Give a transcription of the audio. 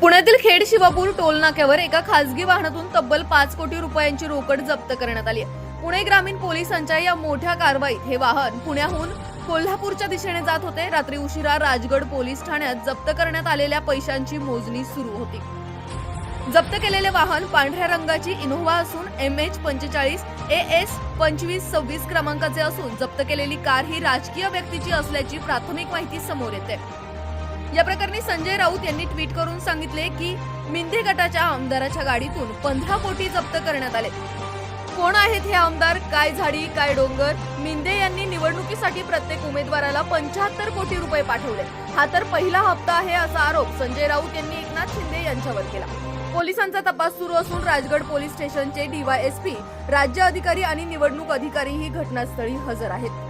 पुण्यातील खेड शिवापूर टोलनाक्यावर एका खासगी वाहनातून तब्बल पाच कोटी रुपयांची रोकड जप्त करण्यात आली आहे. पुणे ग्रामीण पोलिसांच्या या मोठ्या कारवाईत हे वाहन पुण्याहून कोल्हापूरच्या दिशेने जात होते. रात्री उशिरा राजगड पोलीस ठाण्यात जप्त करण्यात आलेल्या पैशांची मोजणी सुरू होती. जप्त केलेले वाहन पांढऱ्या रंगाची इनोव्हा असून एम एच पंचेचाळीस ए एस पंचवीस सव्वीस क्रमांकाचे असून जप्त केलेली कार ही राजकीय व्यक्तीची असल्याची प्राथमिक माहिती समोर येते. या प्रकरणी संजय राऊत यांनी ट्विट करून सांगितले की मिंधे गटाच्या आमदाराच्या गाडीतून पंधरा कोटी जप्त करण्यात आले. कोण आहेत हे आमदार? काय झाडी काय डोंगर? मिंदे यांनी निवडणुकीसाठी प्रत्येक उमेदवाराला पंच्याहत्तर कोटी रुपये पाठवले. हा तर पहिला हप्ता आहे असा आरोप संजय राऊत यांनी एकनाथ शिंदे यांच्यावर केला. पोलिसांचा तपास सुरू असून राजगड पोलीस स्टेशनचे डीवायएसपी राज्य अधिकारी आणि निवडणूक अधिकारी ही घटनास्थळी हजर आहेत.